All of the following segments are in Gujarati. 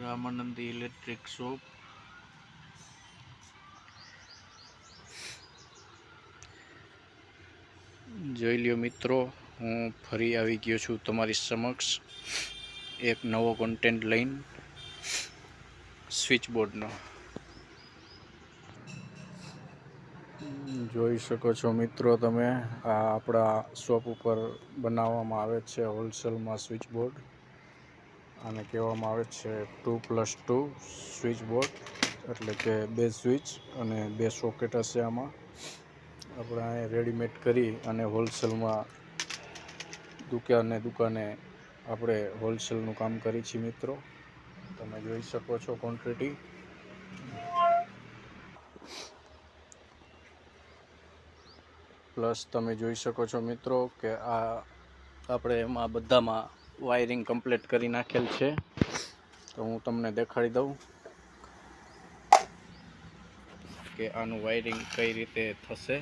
રામાનંદી ઇલેક્ટ્રિક શોપ જોઈ લ્યો મિત્રો, હું ફરી આવી ગયો છું તમારી સમક્ષ એક નવો કોન્ટેન્ટ લઈને સ્વિચ બોર્ડનો જોઈ શકો છો મિત્રો તમે, આ આપણા શોપ ઉપર બનાવવામાં આવે છે હોલસેલમાં સ્વિચ બોર્ડ આને કહેવામાં આવે છે two plus two switch board, એટલે કે બે સ્વિચ અને બે સોકેટ હશે આમાં. આપણે રેડીમેડ કરી અને હોલસેલમાં દુકાને દુકાને આપણે હોલસેલનું કામ કરી છીએ મિત્રો. તમે જોઈ શકો છો ક્વોન્ટિટી પ્લસ તમે જોઈ શકો છો મિત્રો કે આ, આપણે એમાં બધામાં વાયરિંગ કમ્પ્લીટ કરી નાખેલ છે. તો હું તમને દેખાડી દઉં કે આનું વાયરિંગ કઈ રીતે થશે.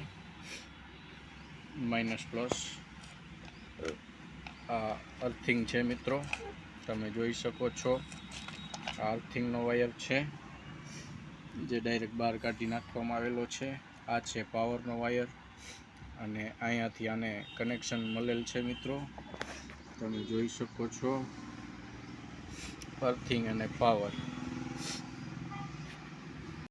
માઇનસ પ્લસ આ અર્થિંગ છે મિત્રો. તમે જોઈ શકો છો. આ અર્થિંગનો વાયર છે, જે ડાયરેક્ટ બહાર કાઢી નાખવામાં આવેલો છે. આ છે પાવરનો વાયર અને અહીંયાથી આને કનેક્શન મળેલ છે મિત્રો. તમે જોઈ શકો છો. અર્થિંગ અને પાવર